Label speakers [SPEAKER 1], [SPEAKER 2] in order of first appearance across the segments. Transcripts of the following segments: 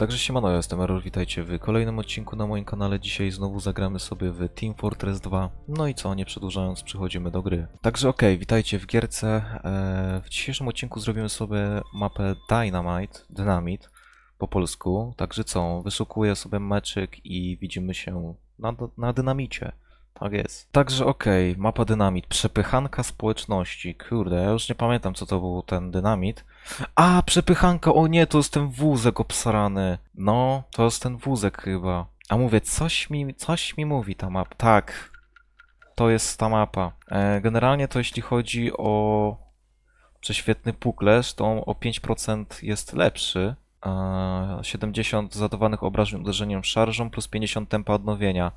[SPEAKER 1] Także siemano, ja jestem Error, witajcie w kolejnym odcinku na moim kanale. Dzisiaj znowu zagramy sobie w Team Fortress 2. No i co, nie przedłużając, przechodzimy do gry. Także okej, witajcie w gierce. E, W dzisiejszym odcinku zrobimy sobie mapę Dynamite, Dynamite po polsku. Także co, wyszukuję sobie meczyk i widzimy się na, na dynamicie. Tak jest. Także okej, mapa dynamit. Przepychanka społeczności. Kurde, ja już nie pamiętam co to był ten dynamit. A, przepychanka, o nie, to jest ten wózek obsrany. No, to jest ten wózek chyba. A mówię, coś mi, coś mi mówi ta mapa. Tak, to jest ta mapa. E, generalnie to jeśli chodzi o prześwietny puklerz, to on o 5% jest lepszy. E, 70 zadawanych obrażeń uderzeniem szarżą plus 50 tempa odnowienia.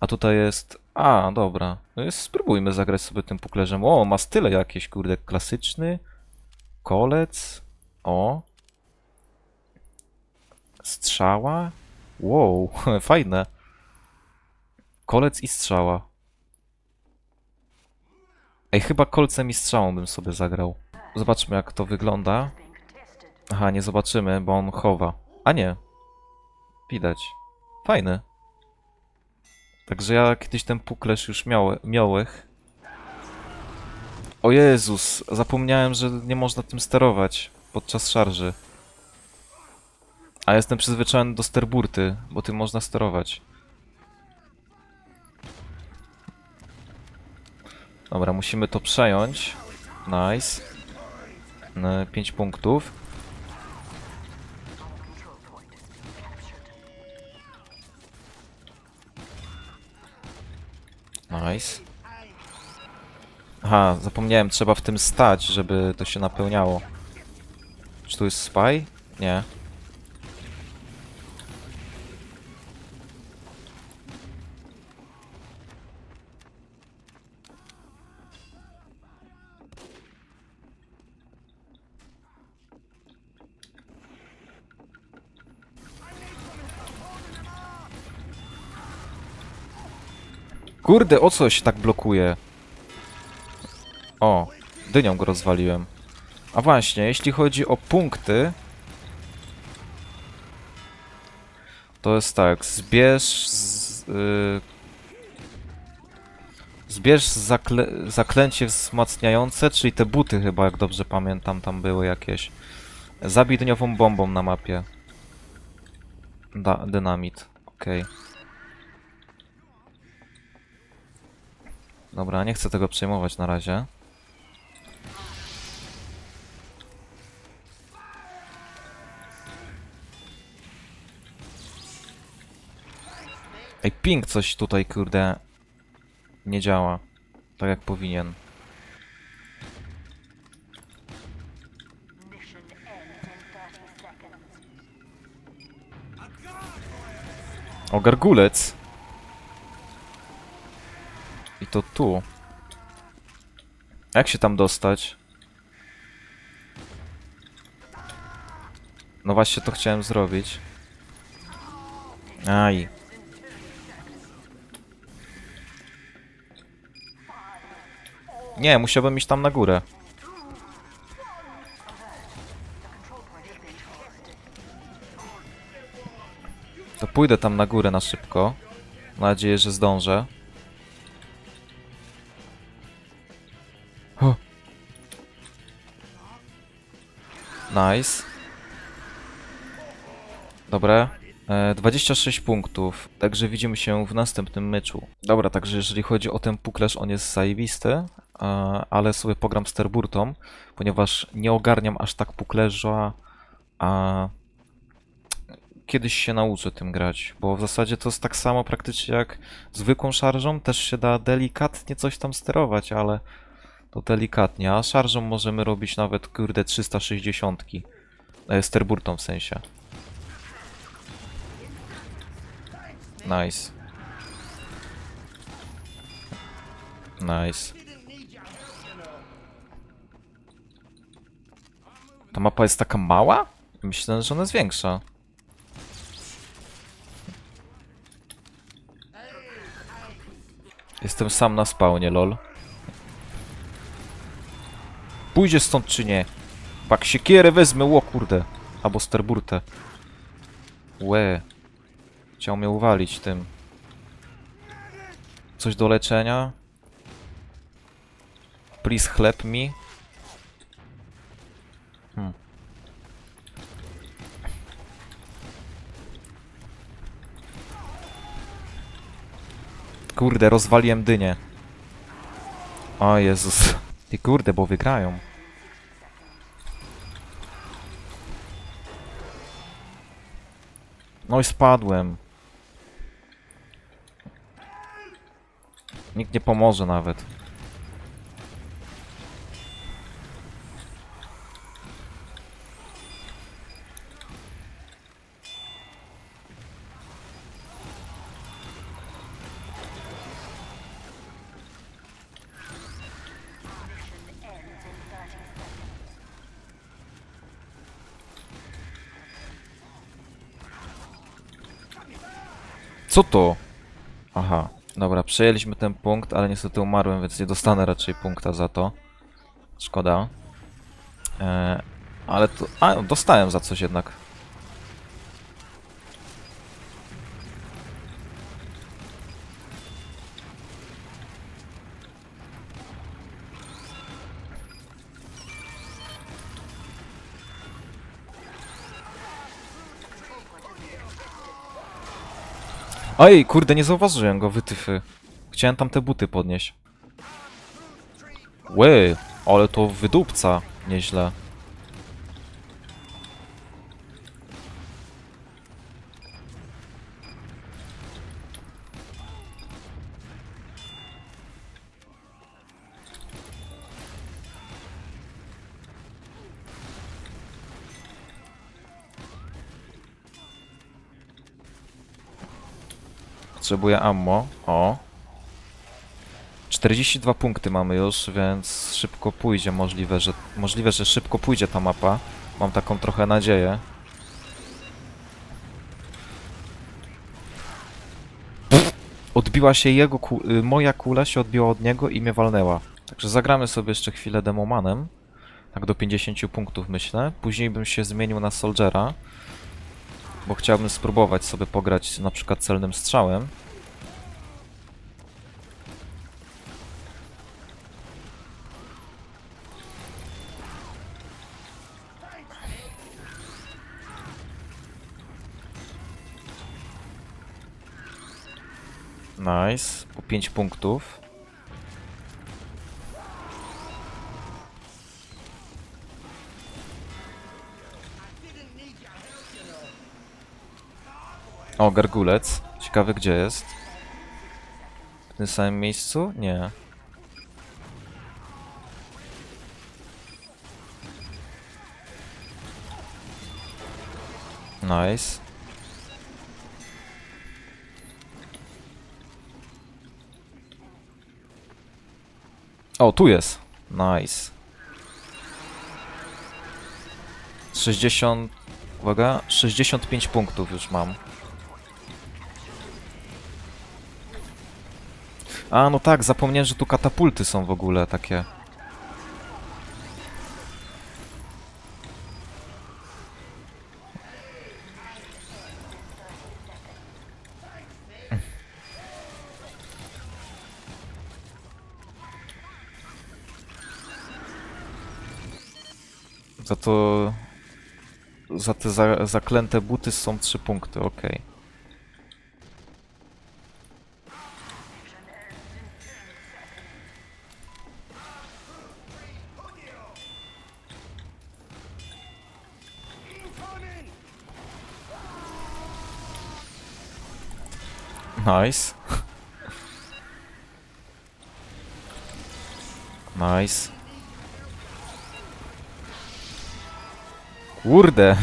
[SPEAKER 1] A tutaj jest... A, dobra. No spróbujmy zagrać sobie tym puklerzem. O, ma style jakieś, kurde, klasyczny. Kolec. O. Strzała. Wow, fajne. Kolec i strzała. Ej, chyba kolcem i strzałą bym sobie zagrał. Zobaczmy jak to wygląda. Aha, nie zobaczymy, bo on chowa. A nie. Widać. Fajny. Także ja kiedyś ten puklerz już miał, miałech. O Jezus, zapomniałem, że nie można tym sterować podczas szarży. A jestem przyzwyczajony do sterburty, bo tym można sterować. Dobra, musimy to przejąć. Nice. 5 punktów. Nice. Aha, zapomniałem, trzeba w tym stać, żeby to się napełniało. Czy tu jest spy? Nie. Kurde, o coś tak blokuje. O, dynią go rozwaliłem. A właśnie, jeśli chodzi o punkty, to jest tak, zbierz z, y, zbierz zakle zaklęcie wzmacniające, czyli te buty chyba, jak dobrze pamiętam, tam były jakieś. Zabij dyniową bombą na mapie. Da, dynamit, okej. Dobra, nie chcę tego przejmować na razie. Ej, ping coś tutaj, kurde, nie działa. Tak jak powinien.
[SPEAKER 2] Mission ends in 30 seconds.
[SPEAKER 1] O, gargulec! To tu. Jak się tam dostać? No właśnie to chciałem zrobić. Aj. Nie, musiałbym iść tam na górę. To pójdę tam na górę na szybko. Mam nadzieję, że zdążę. Nice. Dobra. E, 26 punktów, także widzimy się w następnym meczu. Dobra, także jeżeli chodzi o ten puklerz, on jest zajebisty, e, ale sobie pogram z Terburtą, ponieważ nie ogarniam aż tak puklerza, a kiedyś się nauczę tym grać, bo w zasadzie to jest tak samo praktycznie jak zwykłą szarżą, też się da delikatnie coś tam sterować, ale to delikatnie, a szarżą możemy robić nawet, kurde, 360. E, z terburtą w sensie. Nice. Nice. Ta mapa jest taka mała? Myślę, że ona jest większa. Jestem sam na spawnie, lol. Pójdzie stąd czy nie? Bak siekierę wezmę, o kurde. Albo sterburtę. Łe. Chciał mnie uwalić tym. Coś do leczenia? Please help me. Hmm. Kurde, rozwaliłem dynię. O Jezus. Ty kurde, bo wygrają. No i spadłem. Nikt nie pomoże nawet. Co to? Aha. Dobra, przejęliśmy ten punkt, ale niestety umarłem, więc nie dostanę raczej punkta za to. Szkoda. Eee, ale to... A, dostałem za coś jednak. Oj, kurde, nie zauważyłem go, wytyfy. Chciałem tam te buty podnieść. Łe, ale to wydupca. Nieźle. Potrzebuję ammo. O. 42 punkty mamy już, więc szybko pójdzie. Możliwe, że, możliwe, że szybko pójdzie ta mapa. Mam taką trochę nadzieję. Odbiła się jego ku y, moja kula się odbiła od niego i mnie walnęła. Także zagramy sobie jeszcze chwilę demomanem. Tak do 50 punktów myślę. Później bym się zmienił na Soldiera. Bo chciałbym spróbować sobie pograć na przykład celnym strzałem. Nice. Po 5 punktów. O, gargulec. Ciekawy gdzie jest. W tym samym miejscu? Nie. Nice. O, tu jest. Nice. 60... Uwaga, 65 punktów już mam. A, no tak, zapomniałem, że tu katapulty są w ogóle takie. Za to... Za te za, zaklęte buty są 3 punkty, okej. Nice. nice. Kurde.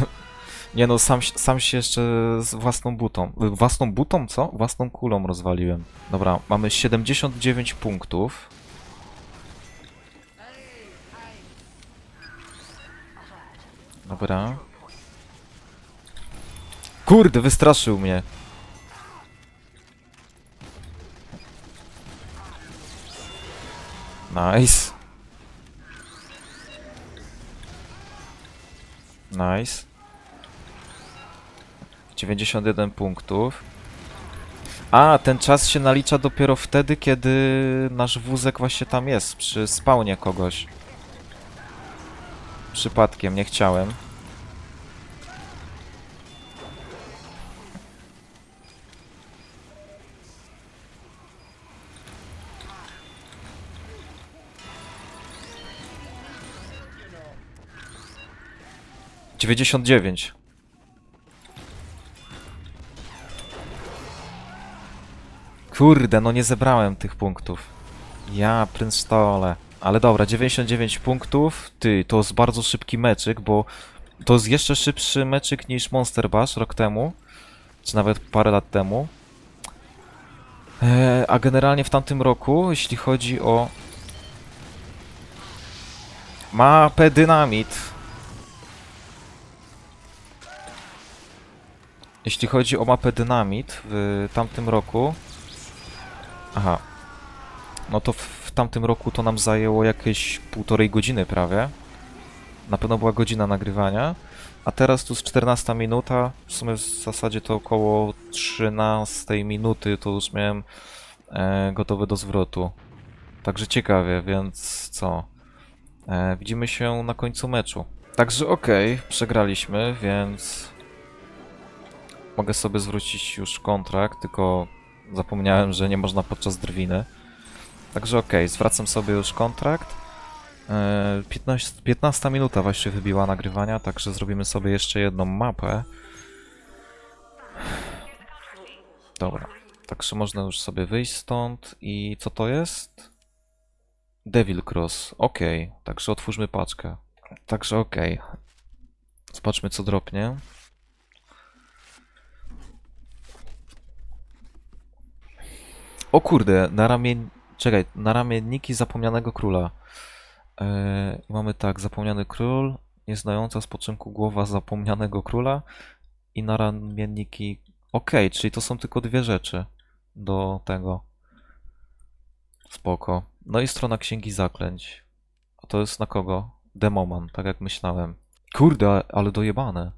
[SPEAKER 1] Nie no, sam, sam się jeszcze z własną butą. Własną butą, co? Własną kulą rozwaliłem. Dobra, mamy 79 punktów. Dobra. Kurde, wystraszył mnie. Nice. Nice. 91 punktów. A, ten czas się nalicza dopiero wtedy, kiedy nasz wózek właśnie tam jest, przy spawnie kogoś. Przypadkiem, nie chciałem. Dziewięćdziesiąt dziewięć. Kurde, no nie zebrałem tych punktów. Ja, Prinstole. Ale dobra, 99 punktów. Ty, to jest bardzo szybki meczyk, bo to jest jeszcze szybszy meczyk niż Monster Bash rok temu. Czy nawet parę lat temu. E, a generalnie w tamtym roku, jeśli chodzi o mapę Dynamit. Jeśli chodzi o mapę Dynamit w tamtym roku, Aha. No to w, tamtym roku to nam zajęło jakieś półtorej godziny prawie. Na pewno była godzina nagrywania. A teraz tu z 14 minuta, w sumie w zasadzie to około 13 minuty to już miałem e, gotowe do zwrotu. Także ciekawie, więc co? E, widzimy się na końcu meczu. Także okej, przegraliśmy, więc mogę sobie zwrócić już kontrakt, tylko Zapomniałem, że nie można podczas drwiny. Także okej, zwracam sobie już kontrakt. E, 15, 15 minuta właśnie wybiła nagrywania, także zrobimy sobie jeszcze jedną mapę. Dobra, także można już sobie wyjść stąd. I co to jest? Devil Cross. Okej, także otwórzmy paczkę. Także okej. Zobaczmy co dropnie. O kurde, na ramien... Czekaj, na ramienniki zapomnianego króla. Eee, mamy tak, zapomniany król, nieznająca spoczynku głowa zapomnianego króla i na ramienniki... Okej, czyli to są tylko dwie rzeczy do tego. Spoko. No i strona księgi zaklęć. A to jest na kogo? Demoman, tak jak myślałem. Kurde, ale dojebane.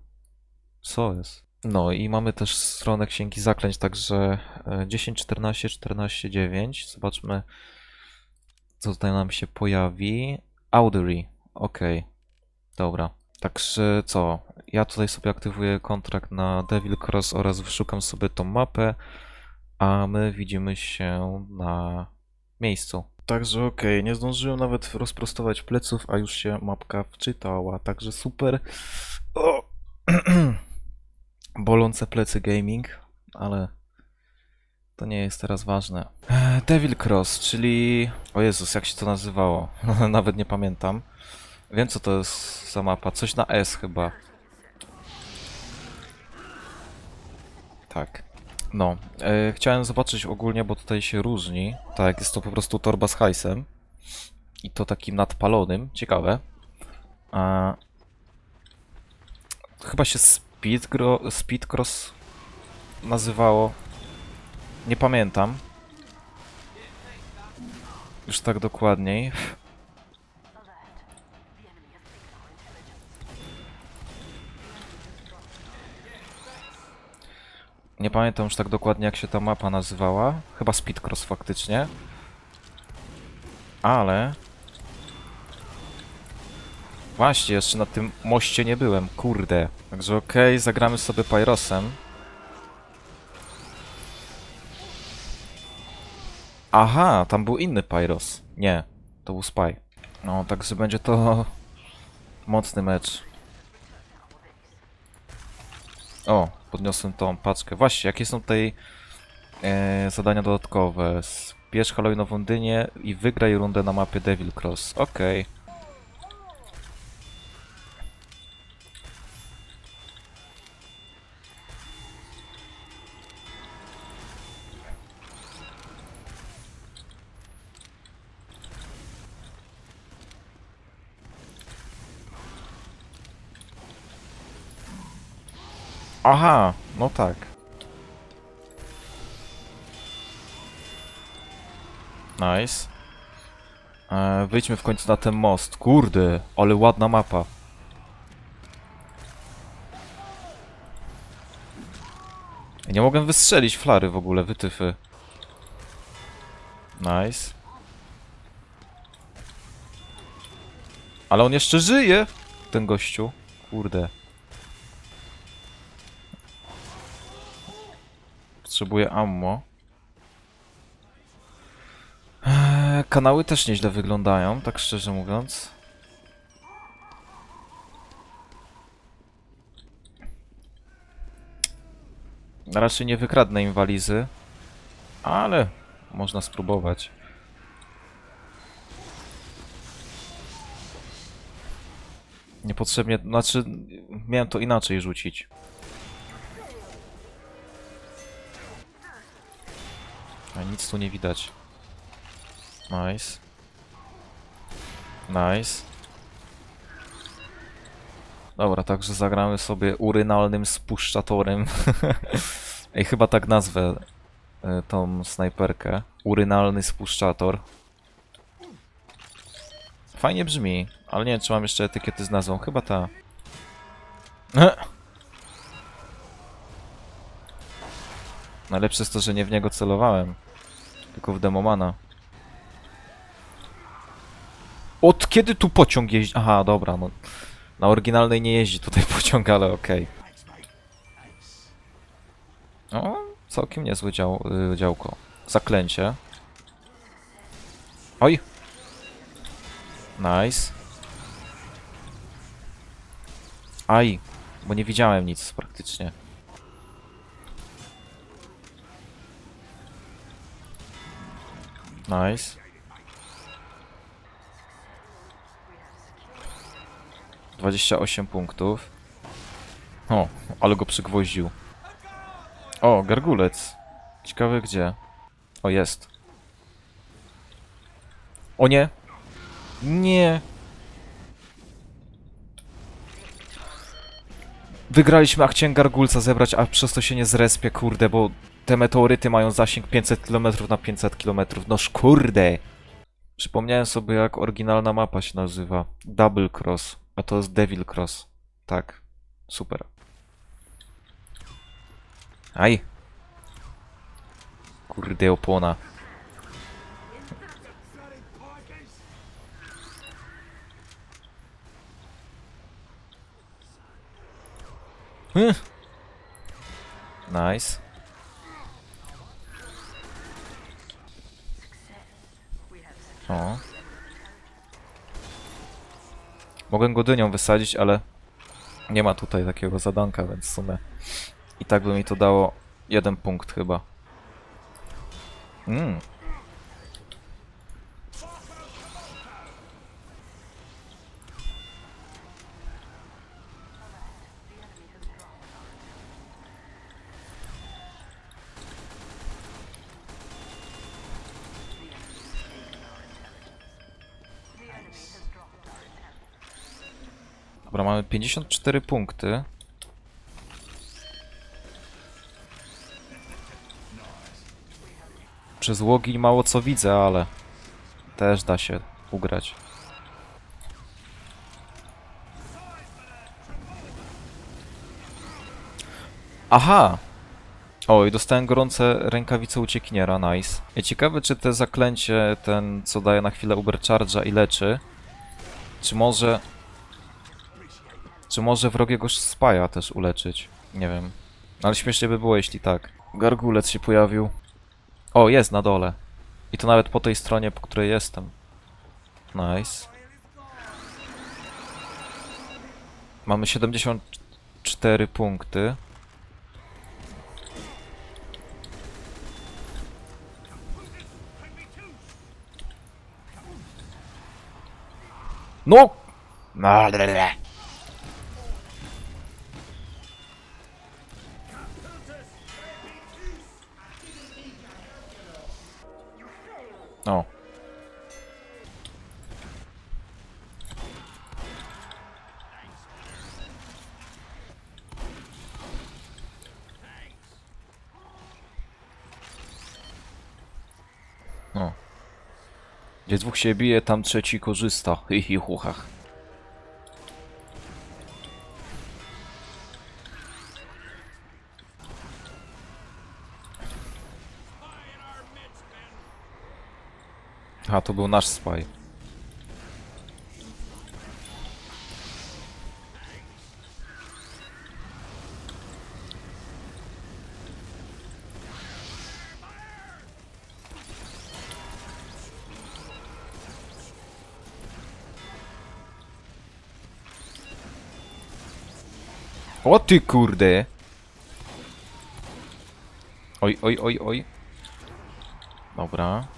[SPEAKER 1] Co jest? No i mamy też stronę księgi zaklęć, także e, 10, 14, 14, 9. Zobaczmy, co tutaj nam się pojawi. Audery, ok, dobra. Także co, ja tutaj sobie aktywuję kontrakt na Devil Cross oraz wyszukam sobie tą mapę, a my widzimy się na miejscu. Także okej, nie zdążyłem nawet rozprostować pleców, a już się mapka wczytała, także super. O! bolące plecy gaming, ale to nie jest teraz ważne. Eee, Devil Cross, czyli... O Jezus, jak się to nazywało? Nawet nie pamiętam. Wiem co to jest za mapa, coś na S chyba. Tak. No, e, chciałem zobaczyć ogólnie, bo tutaj się różni. Tak, jest to po prostu torba z hajsem. I to takim nadpalonym, ciekawe. A... Chyba się Speedgro, Speedcross nazywało. Nie pamiętam. Już tak dokładniej. Nie pamiętam już tak dokładnie jak się ta mapa nazywała. Chyba Speedcross faktycznie. Ale... Właśnie, jeszcze na tym moście nie byłem, kurde. Także okej, zagramy sobie Pyrosem. Aha, tam był inny Pyros. Nie, to był Spy. No, także będzie to mocny mecz. O, podniosłem tą paczkę. Właśnie, jakie są tutaj e, zadania dodatkowe? Zbierz Halloween w Londynie i wygraj rundę na mapie Devil Cross. Okej. Aha, no tak. Nice. E, wyjdźmy w końcu na ten most. Kurde, ale ładna mapa. Nie mogłem wystrzelić flary w ogóle, wytyfy. Nice. Ale on jeszcze żyje! Ten gościu. Kurde. Potrzebuję ammo. Eee, kanały też nieźle wyglądają, tak szczerze mówiąc. Raczej nie wykradnę im walizy, ale można spróbować. Niepotrzebnie, znaczy miałem to inaczej rzucić. A nic tu nie widać. Nice. Nice. Dobra, także zagramy sobie urynalnym spuszczatorem. Ej, chyba tak nazwę y, tą snajperkę. Urynalny spuszczator. Fajnie brzmi, ale nie wiem, czy mam jeszcze etykiety z nazwą. Chyba ta. Najlepsze jest to, że nie w niego celowałem, tylko w demomana. Od kiedy tu pociąg jeździ? Aha, dobra, no. Na oryginalnej nie jeździ tutaj pociąg, ale okej. O, całkiem niezłe dział, y, działko. Zaklęcie. Oj! Nice. Aj, bo nie widziałem nic praktycznie. Nice. Dwadzieścia osiem punktów. O, ale go przygwoździł. O, gargulec. Ciekawe gdzie. O, jest. O nie! Nie! Wygraliśmy, a chciałem gargulca zebrać, a przez to się nie zrespię, kurde, bo te meteoryty mają zasięg 500 km na 500 km. Noż kurde! Przypomniałem sobie, jak oryginalna mapa się nazywa. Double Cross, a to jest Devil Cross. Tak, super. Aj! Kurde, opona. Hm. Nice. O. Mogę go dynią wysadzić, ale nie ma tutaj takiego zadanka, więc w sumie i tak by mi to dało jeden punkt chyba. Mm. 54 punkty. Przez łogień mało co widzę, ale też da się ugrać. Aha! O, i dostałem gorące rękawice uciekiniera, nice. Ja ciekawe, czy te zaklęcie, ten co daje na chwilę Uber Charge'a i leczy, czy może... Czy może wrogiego spaja też uleczyć? Nie wiem. Ale śmiesznie by było, jeśli tak. Gargulec się pojawił. O, jest na dole. I to nawet po tej stronie, po której jestem. Nice. Mamy 74 punkty. No! O. No. Gdzie dwóch się bije, tam trzeci korzysta. Hi, hi, chuchach. A, to był nasz spy. O ty kurde! Oj, oj, oj, oj. Dobra.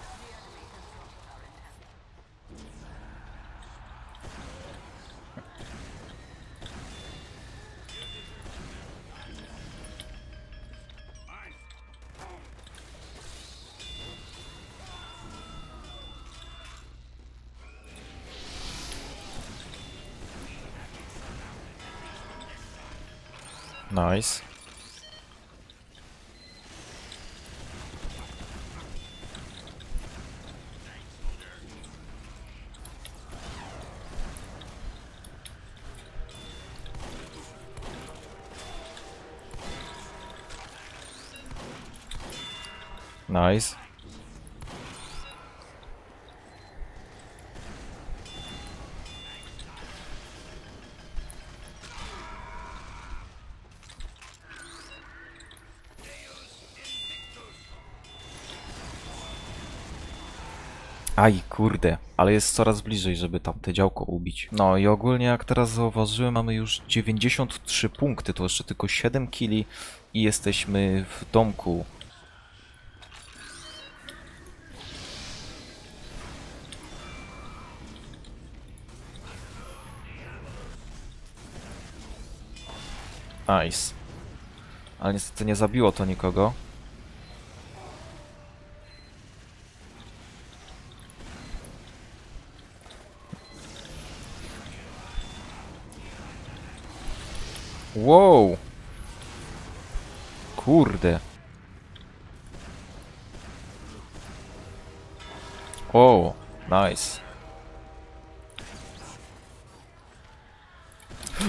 [SPEAKER 1] Nice. Nice. Aj, kurde, ale jest coraz bliżej, żeby tam te działko ubić. No i ogólnie, jak teraz zauważyłem, mamy już 93 punkty, to jeszcze tylko 7 kili i jesteśmy w domku. Nice. Ale niestety nie zabiło to nikogo. Wow! Kurde. O, nice.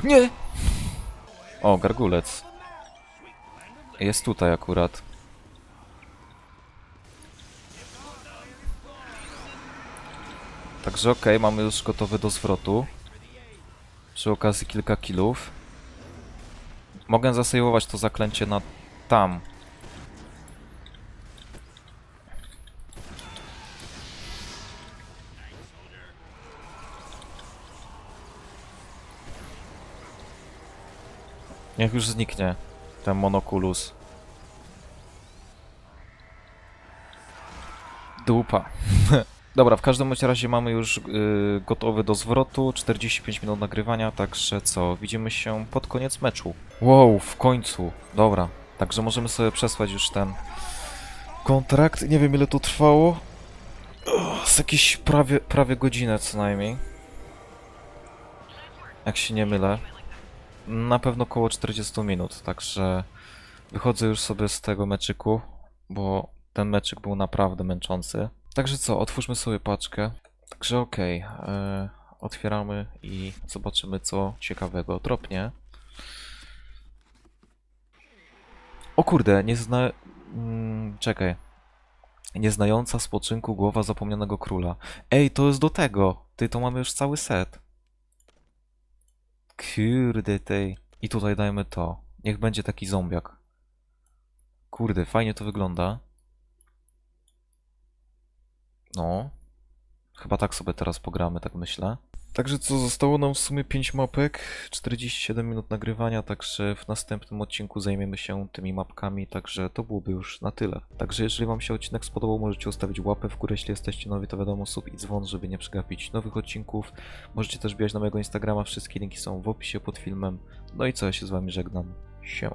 [SPEAKER 1] Nie! O, gargulec. Jest tutaj akurat. Także okej, mamy już gotowy do zwrotu. Przy okazji kilka killów. Mogę zasejwować to zaklęcie na tam. Niech już zniknie ten monokulus. Dupa. Dobra, w każdym razie mamy już y, gotowy do zwrotu, 45 minut nagrywania, także co, widzimy się pod koniec meczu. Wow, w końcu, dobra, także możemy sobie przesłać już ten kontrakt, nie wiem ile to trwało, z jakieś prawie, prawie godzinę co najmniej, jak się nie mylę, na pewno około 40 minut, także wychodzę już sobie z tego meczyku, bo ten meczyk był naprawdę męczący. Także co, otwórzmy sobie paczkę. Także okej, e, otwieramy i zobaczymy co ciekawego dropnie. O kurde, nie zna... Mm, czekaj. Nieznająca spoczynku głowa zapomnianego króla. Ej, to jest do tego! Ty, to mamy już cały set. Kurde tej. I tutaj dajmy to. Niech będzie taki zombiak. Kurde, fajnie to wygląda. No. Chyba tak sobie teraz pogramy, tak myślę. Także co, zostało nam w sumie 5 mapek, 47 minut nagrywania, także w następnym odcinku zajmiemy się tymi mapkami, także to byłoby już na tyle. Także jeżeli wam się odcinek spodobał, możecie ustawić łapę w górę, jeśli jesteście nowi, to wiadomo, sub i dzwon, żeby nie przegapić nowych odcinków. Możecie też bijać na mojego Instagrama, wszystkie linki są w opisie pod filmem. No i co, ja się z wami żegnam. Się.